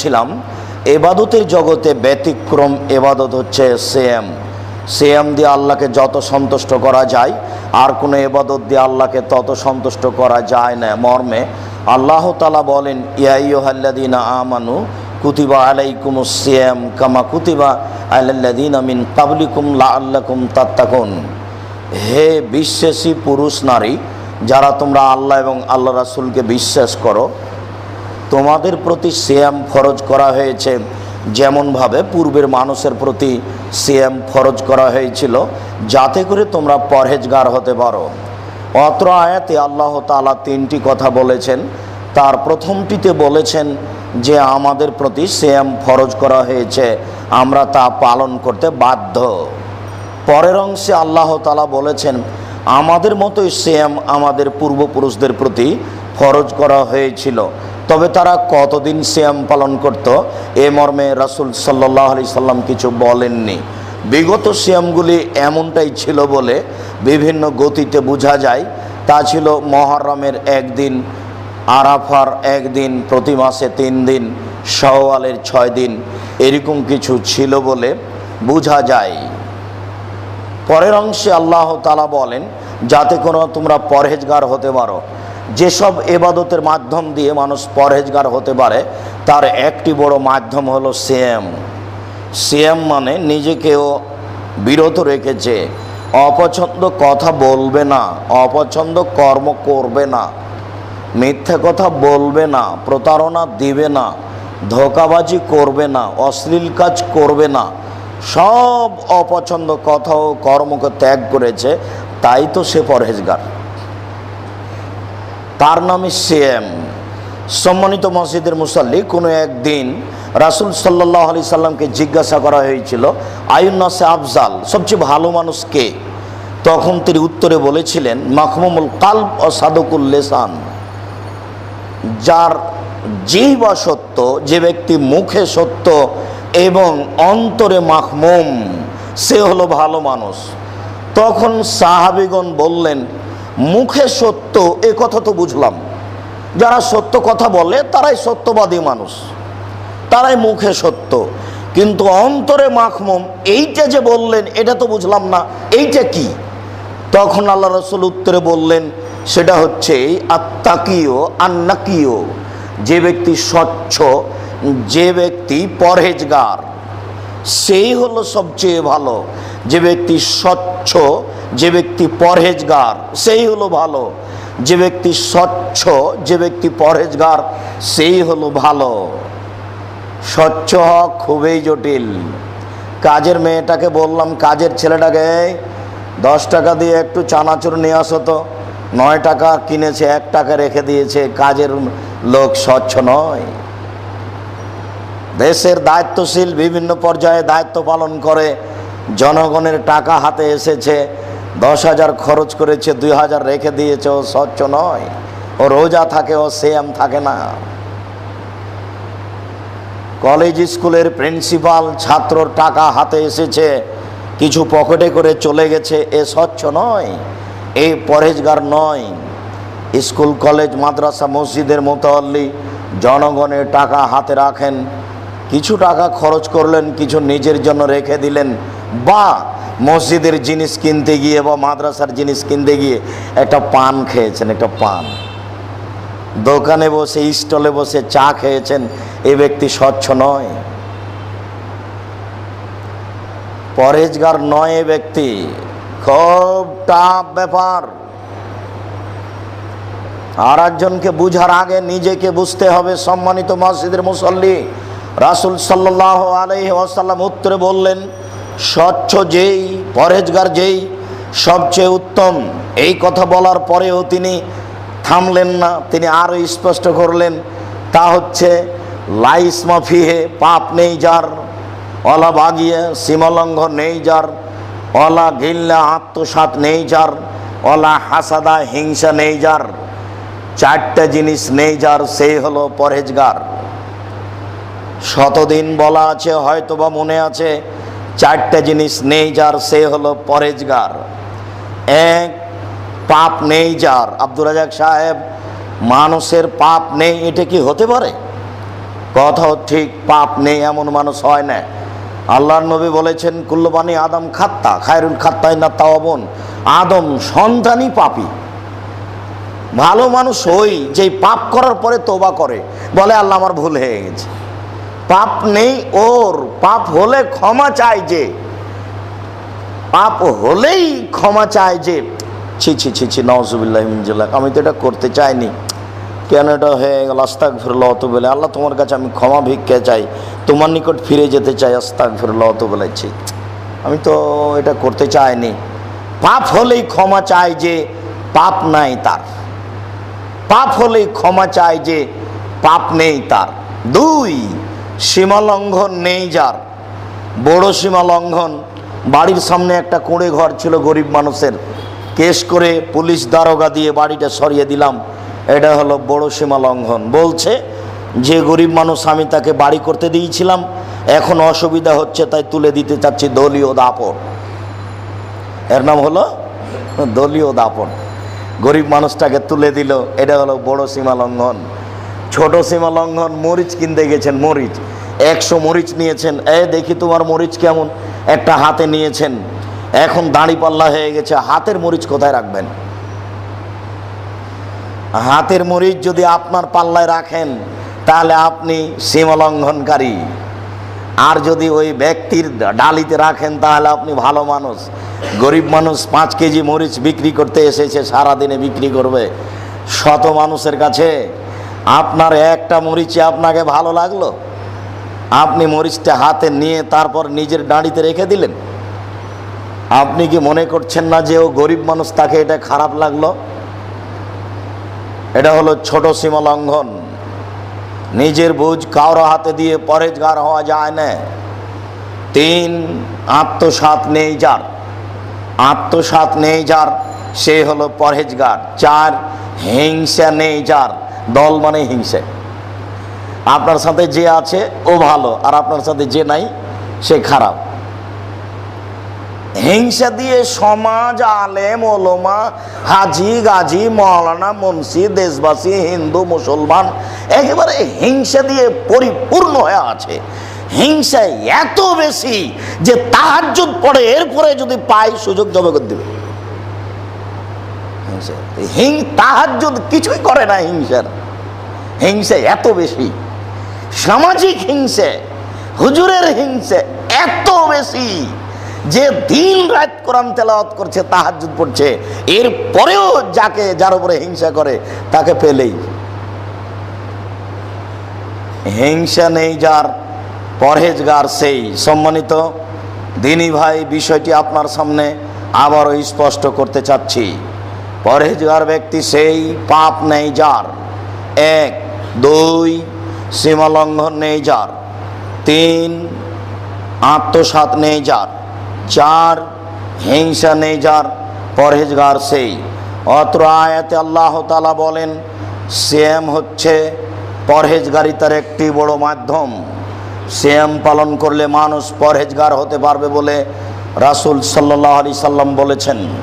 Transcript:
ছিলাম এবাদতের জগতে ব্যতিক্রম এবাদত হচ্ছে সেম সেম দিয়ে আল্লাহকে যত সন্তুষ্ট করা যায়, আর কোনো এবাদত দিয়ে আল্লাহকে তত সন্তুষ্ট করা যায় না মর্মে। আল্লাহ তালা বলেন ইয়াইহাল্লাদিনা আমানু কুতিবা আলাইকুম সিয়াম কামা কুতিবা আলাল্লাদিন আমিন কাবলিকুম লা আল্লাকুম তাত্তাকুন। হে বিশ্বাসী পুরুষ নারী, যারা তোমরা আল্লাহ এবং আল্লাহ রাসুলকে বিশ্বাস করো তোমাদের প্রতি সিয়াম ফরজ করা হয়েছে। যেমনভাবে পূর্বের মানুষের প্রতি সিয়াম ফরজ করা হয়েছিল, যাতে করে তোমরা পরহেজগার হতে পারো। অত্র আয়াতে আল্লাহ তালা তিনটি কথা বলেছেন। তার প্রথমটিতে বলেছেন যে, আমাদের প্রতি সিয়াম ফরজ করা হয়েছে, আমরা তা পালন করতে বাধ্য। পরের অংশে আল্লাহ তালা বলেছেন, আমাদের মতোই সেম আমাদের পূর্বপুরুষদের প্রতি ফরজ করা হয়েছিল। তবে তারা কতদিন শ্যাম পালন করত? এ মর্মে রাসুল সাল্লাহ আলি সাল্লাম কিছু বলেননি। বিগত শ্যামগুলি এমনটাই ছিল বলে বিভিন্ন গতিতে বোঝা যায়। তা ছিল মহরমের একদিন, আরাফার একদিন, প্রতি মাসে তিন দিন, শাওয়ালের ছয় দিন, এরকম কিছু ছিল বলে বোঝা যায়। পরের অংশে আল্লাহ তালা বলেন, যাতে কোনো তোমরা পরহেজগার হতে পারো। যেসব এবাদতের মাধ্যম দিয়ে মানুষ পরহেজগার হতে পারে, তার একটি বড় মাধ্যম হলো সিএম সিএম মানে নিজেকেও বিরত রেখেছে। অপছন্দ কথা বলবে না, অপছন্দ কর্ম করবে না, মিথ্যা কথা বলবে না, প্রতারণা দিবে না, ধোকাবাজি করবে না, অশ্লীল কাজ করবে না, সব অপছন্দ কথা ও কর্মকে ত্যাগ করেছে, তাই তো সে পরহেজগার। তার নামে সেম সম্মানিত মসজিদের মুসাল্লি, কোনো একদিন রাসুল সাল্লাহ আলি সাল্লামকে জিজ্ঞাসা করা হয়েছিল আয়ুন্নাসে আফজাল, সবচেয়ে ভালো মানুষ কে? তখন তিনি উত্তরে বলেছিলেন, মাখমুমুল কাল্ব ও সাদকুল লেসান। যার যেই বা সত্য, যে ব্যক্তি মুখে সত্য এবং অন্তরে মাখমুম, সে হলো ভালো মানুষ। তখন সাহাবিগণ বললেন মুখে সত্য, এ কথা তো বুঝলাম। যারা সত্য কথা বলে, তারাই সত্যবাদী মানুষ। তারাই মুখে সত্য। কিন্তু অন্তরে মাখমুম, এইটা যে বললেন, এটা তো বুঝলাম না, এইটা কি? তখন আল্লাহ রসুল উত্তরে বললেন, সেটা হচ্ছে আত্মাকিও আন্নাকিও যে ব্যক্তি স্বচ্ছ, যে ব্যক্তি পরহেজগার, সেই হলো সবচেয়ে ভালো। যে ব্যক্তি স্বচ্ছ যে ব্যক্তি পরহেজগার, সেই হলো ভালো। যে ব্যক্তি স্বচ্ছ, যে ব্যক্তি পরহেজগার, সেই হলো ভালো। স্বচ্ছ হওয়া খুবই জটিল। কাজের মেয়েটাকে বললাম, কাজের ছেলেটাকে দশ টাকা দিয়ে একটু চানাচুর নিয়ে আসো তো। নয় টাকা কিনেছে, এক টাকা রেখে দিয়েছে। কাজের লোক স্বচ্ছ নয়। দেশের দায়িত্বশীল বিভিন্ন পর্যায়ে দায়িত্ব পালন করে। জনগণের টাকা হাতে এসেছে। দশ হাজার খরচ করেছে, দুই হাজার রেখে দিয়েছে, ও স্বচ্ছ নয়। ও রোজা থাকে, ও সেম থাকে না। কলেজ স্কুলের প্রিন্সিপাল ছাত্রর টাকা হাতে এসেছে, কিছু পকেটে করে চলে গেছে, এ স্বচ্ছ নয়, এ পরেজগার নয়। স্কুল, কলেজ, মাদ্রাসা, মসজিদের মোতাল্লি জনগণের টাকা হাতে রাখেন, কিছু টাকা খরচ করলেন, কিছু নিজের জন্য রেখে দিলেন বা মসজিদের জিনিস কিনতে গিয়ে বা মাদ্রাসার জিনিস কিনতে গিয়ে একটা পান খেয়েছেন, একটা পান। দোকানে বসে, স্টলে বসে চা খেয়েছেন, এ ব্যক্তি স্বচ্ছ নয়। পরেজগার নয় এ ব্যক্তি। খুব টাফ ব্যাপার। আর একজনকে বুঝার আগে নিজেকে বুঝতে হবে, সম্মানিত মসজিদের মুসল্লি। রাসুল সাল্লাহ আলহি আসাল্লাম উত্তরে বললেন স্বচ্ছ যেই পরেজগার যেই, সবচেয়ে উত্তম। এই কথা বলার পরেও তিনি থামলেন না, তিনি আরও স্পষ্ট করলেন, তা হচ্ছে, লাইস মাফিহে পাপ নেই যার, অলা বাগিয়ে সীমালঙ্ঘন নেই যার, অলা গিল্লা আত্মসাত নেই যার, অলা হাসাদা হিংসা নেই যার, চারটা জিনিস নেই যার, সেই হলো পরহেজগার। শতদিন বলা আছে, হয়তোবা মনে আছে চারটা জিনিস নেই যার, সে হলো পরেজগার। এক, পাপ নেই যার। আব্দুর রাজাক সাহেব, মানুষের পাপ নেই, এটা কি হতে পারে? কথাও ঠিক, পাপ নেই, এমন মানুষ হয় না। আল্লাহর নবী বলেছেন, কুল্লবানি আদম খাত্তা, খায়রুল খাত্তাই না তাওয়াবন। আদম সন্তানই পাপি। ভালো মানুষ ওই যে পাপ করার পরে তোবা করে। বলে, আল্লাহ আমার ভুল হয়ে গেছে। পাপ নেই ওর, পাপ হলে ক্ষমা চায় যে। পাপ হলেই ক্ষমা চায় যে। ছি ছি ছি ছি, নওয়াজুবিল্লাহ আমি তো এটা করতে চাইনি। কেন এটা হয়ে গেল? আস্তাক ফিরল অত বলে আল্লাহ তোমার কাছে আমি ক্ষমা ভিক্ষা চাই। তোমার নিকট ফিরে যেতে চাই আস্তাক ফিরল অত বলেছি আমি তো এটা করতে চাইনি। পাপ হলেই ক্ষমা চায় যে, পাপ নাই তার। পাপ হলেই ক্ষমা চায় যে, পাপ নেই তার। দুই সীমা লঙ্ঘন নেই যার। বড় সীমা লঙ্ঘন বাড়ির সামনে একটা কুঁড়ে ঘর ছিল গরিব মানুষের। কেস করে পুলিশ দারোগা দিয়ে বাড়িটা সরিয়ে দিলাম। এটা হলো বড় সীমা লঙ্ঘন বলছে, যে গরিব মানুষ আমি তাকে বাড়ি করতে দিয়েছিলাম, এখন অসুবিধা হচ্ছে, তাই তুলে দিতে চাচ্ছি দলীয় দাপট। এর নাম হলো দলীয় দাপট। গরিব মানুষটাকে তুলে দিল। এটা হলো বড় সীমা লঙ্ঘন ছোট সীমা লঙ্ঘন মরিচ কিনতে গেছেন, মরিচ। একশো মরিচ নিয়েছেন। এ, দেখি তোমার মরিচ কেমন? একটা হাতে নিয়েছেন। এখন দাঁড়ি পাল্লা হয়ে গেছে। হাতের মরিচ কোথায় রাখবেন? হাতের মরিচ যদি আপনার পাল্লায় রাখেন, তাহলে আপনি সীমা লঙ্ঘনকারী আর যদি ওই ব্যক্তির ডালিতে রাখেন, তাহলে আপনি ভালো মানুষ। গরিব মানুষ পাঁচ কেজি মরিচ বিক্রি করতে এসেছে, সারাদিনে বিক্রি করবে। শত মানুষের কাছে আপনার একটা মরিচে আপনাকে ভালো লাগল? আপনি মরিচটা হাতে নিয়ে তারপর নিজের ডাঁড়িতে রেখে দিলেন। আপনি কি মনে করছেন না যে ও গরিব মানুষ, তাকে এটা খারাপ লাগল? এটা হলো ছোট সীমা লঙ্ঘন নিজের বুঝ কারও হাতে দিয়ে পরেজগার হওয়া যায় না। তিন আত্মসাত নেই যার। আত্মসাত নেই যার, সে হলো পরহেজগার। চার, হিংসা নেই যার। দল মানে হিংসা। আপনার সাথে যে আছে, ও ভালো, আর আপনার সাথে যে নাই, সে খারাপ। হিংসা দিয়ে সমাজ, আলেম, ওলমা, হাজি, গাজী, মৌলানা, মুন্সি, দেশবাসী, হিন্দু, মুসলমান, একেবারে হিংসা দিয়ে পরিপূর্ণ হয়ে আছে। হিংসা এত বেশি যে তাহাজ্জুদ পড়ে, এরপরে যদি পাই সুযোগ করে দেবে। হিংসা। হিং, তাহাজ্জুদ কিছুই করে না হিংসার। হিংসা এত বেশি। সামাজিক হিংসে, হুজুরের হিংসে এত বেশি যে দিন রাত কোরআন তেলাওয়াত করছে, তাহাজ্জুদ পড়ছে। এর পরেও যাকে, যার উপরে হিংসা করে, তাকে পেলেই। হিংসা নেই যার, পরহেজগার সেই। সম্মানিত দিনী ভাই, বিষয়টি আপনার সামনে আবারও স্পষ্ট করতে চাচ্ছি। পরহেজগার ব্যক্তি সেই পাপ নেই যার। এক, দুই, সীমালঙ্ঘন নেই যার। তিন আত্মসাত নেই যার। চার, হিংসা নেই যার। পরহেজগার সেই। অত্র আয়াতে আল্লাহ তালা বলেন, শ্যাম হচ্ছে পরহেজগারিতার একটি বড় মাধ্যম। শ্যাম পালন করলে মানুষ পরহেজগার হতে পারবে বলে রাসুল সাল্লাহ আলি সাল্লাম বলেছেন।